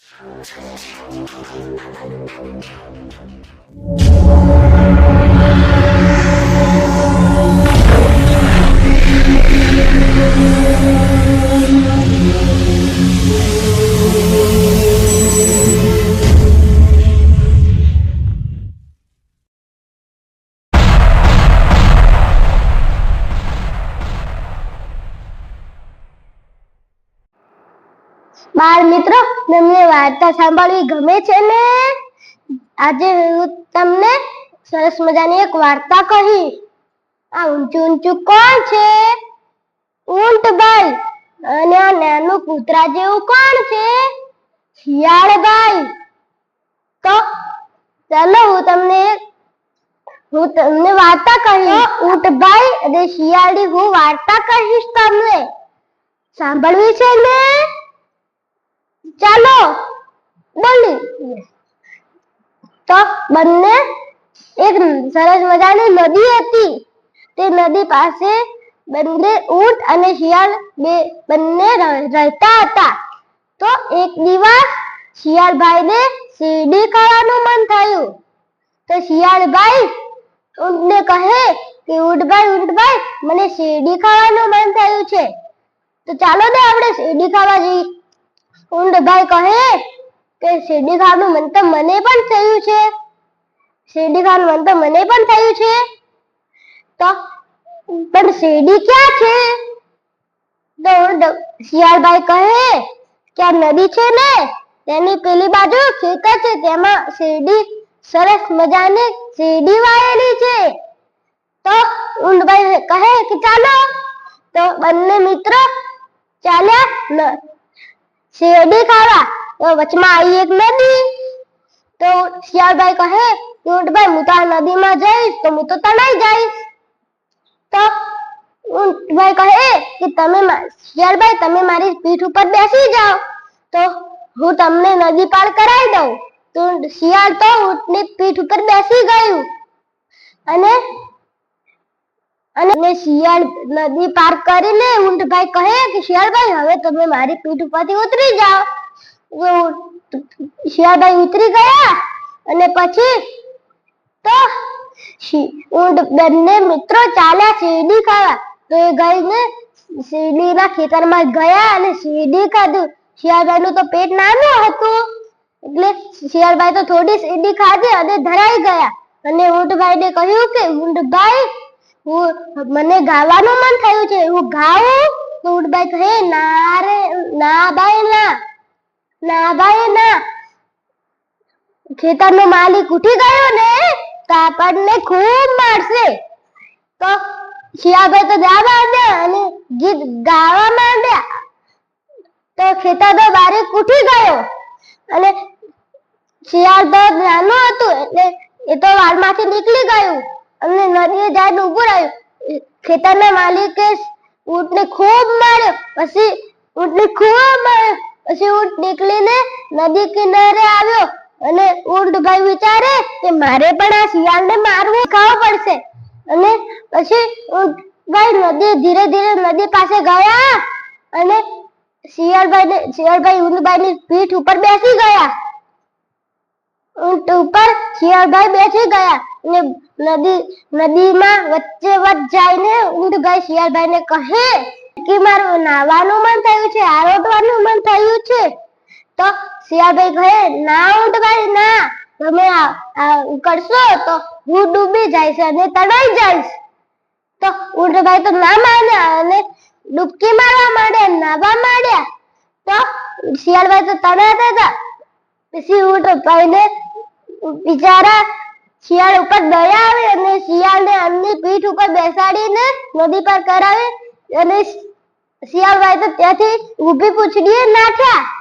Thank you. બાળ મિત્રો તમને વાર્તા સાંભળવી ગમે છે ને? આજે હું તમને સરસ મજાની એક વાર્તા કહી. આ ઊંચું ઊંચું કોણ છે? ઊંટભાઈ અને આ નાનું કૂતરા જેવું કોણ છે? શિયાળભાઈ તો ચાલો હું તમને હું તમને વાર્તા કહી. ઊંટભાઈ અને શિયાળી હું વાર્તા કહીશ તમને. સાંભળવી છે ને ચાલો બોલી તો બંને એક સરસ મજાની નદી હતી. તે નદી પાસે બંને ઊંટ અને શિયાળ બે બંને રહેતા હતા. તો એક દિવસ શિયાળભાઈને શેરડી ખાવાનું મન થયું. તો શિયાળભાઈ ઊંટને કહે કે ઊંટભાઈ ઊંટભાઈ મને શેરડી ખાવાનું મન થયું છે. તો ચાલો ને આપણે શેરડી ખાવા જઈએ ઊંટભાઈ કહે કે શેરડી ખાવાનું મન તો મને પણ થયું છે? શેરડી ખાવાનું મન તો મને પણ થયું છે? તો, પણ શેરડી ક્યાં છે? તો શિયાળભાઈ કહે કે આ નદી છે ને, તેની પેલી બાજુ ખેતર છે, તેમાં શેરડી સરસ મજાની શેરડી વાયેલી છે. તો ઊંડભાઈ કહે કે ચાલો, તો બંને મિત્રો ચાલ્યા શેરડી ખાવા તો વચમાં આવી એક નદી. તો શિયાળભાઈ કહે ઊંટભાઈ હું તો આ નદીમાં જઈશ, તો હું તો તણાઈ જઈશ. તો ઊંટભાઈ કહે કે તમે શિયાળભાઈ, તમે મારી પીઠ ઉપર બેસી જાઓ. તો હું તમને નદી પાર કરાવી દઉં. તો શિયાળ તો ઊંટની પીઠ ઉપર બેસી ગયું. અને અને શિયાળ નદી પાર કરીને ઊંટભાઈ કહે કે, શિયાળભાઈ, હવે તમે મારી પીઠ ઉપરથી ઉતરી જાઓ. શિયાળભાઈ ઉતરી ગયા અને પછી તો ઊંટ બંને મિત્રો ચાલ્યા શેરડી ખાવા. તો એ ગઈને શેરડીના ખેતરમાં ગયા અને શેરડી ખાધું. શિયાળભાઈનું તો પેટ નાનું હતું. એટલે શિયાળભાઈ તો થોડી શેરડી ખાધી અને ધરાઈ ગયા. અને ઊંટભાઈને કહ્યું કે, ઊંટભાઈ, હું મને ગાવાનું મન થયું છે. હું ગાઉં? ઊંટભાઈ કહે, ના રે, ના ભાઈ ના. ના ભાઈ, ના. ખેતરનો માલિક ઉઠી ગયો ને તો આપણને ખૂબ મારશે. તો શિયાળભાઈ તો જવા માંડ્યા અને ગીત ગાવા માંડ્યા તો ખેતરનો માલિક ઉઠી ગયો અને શિયાળ તો નાનું હતું એટલે એ તો વાળમાંથી નીકળી ગયું અને નદીએ જાય ઊભું રહ્યું. ખેતરના માલિકે ઊંટને ખૂબ માર્યો. પછી ઊંટને ખૂબ માર્યો. પછી ઊંટ નીકળીને નદી કિનારે આવ્યો અને ઊંટભાઈ વિચારે કે મારે પણ આ શિયાળને મારવું ખાવું પડશે. અને પછી ઊંટભાઈ નદી ધીરે ધીરે નદી પાસે ગયા અને શિયાળભાઈને, શિયાળભાઈ ઊંટભાઈની પીઠ ઉપર બેસી ગયા. ઊંટ ઉપર શિયાળભાઈ બેસી ગયા અને નદી, નદીમાં વચ્ચે વચ્ચ જઈને ઊંટભાઈ શિયાળભાઈને કહે કે મારું નાવાનું મન થયું છે આરોટવાનું મન થયું છે. તો શિયાળભાઈ કહે, ના ઊંટભાઈ ના. તમે કરશો તો હું ડૂબી જઈશ અને તણાઈ જઈશ. તો ઊંટભાઈ તો ના માન્યા અને ડૂબકી મારવા માંડ્યા નાવા માંડ્યા તો શિયાળભાઈ તો તણાતા હતા. પછી ઊંટભાઈને બિચારા શિયાળ ઉપર દયા આવે અને શિયાળને એમની પીઠ ઉપર બેસાડીને નદી પર કરાવે અને શિયાળભાઈ તો ત્યાંથી ઊભી પૂછડીએ નાખ્યા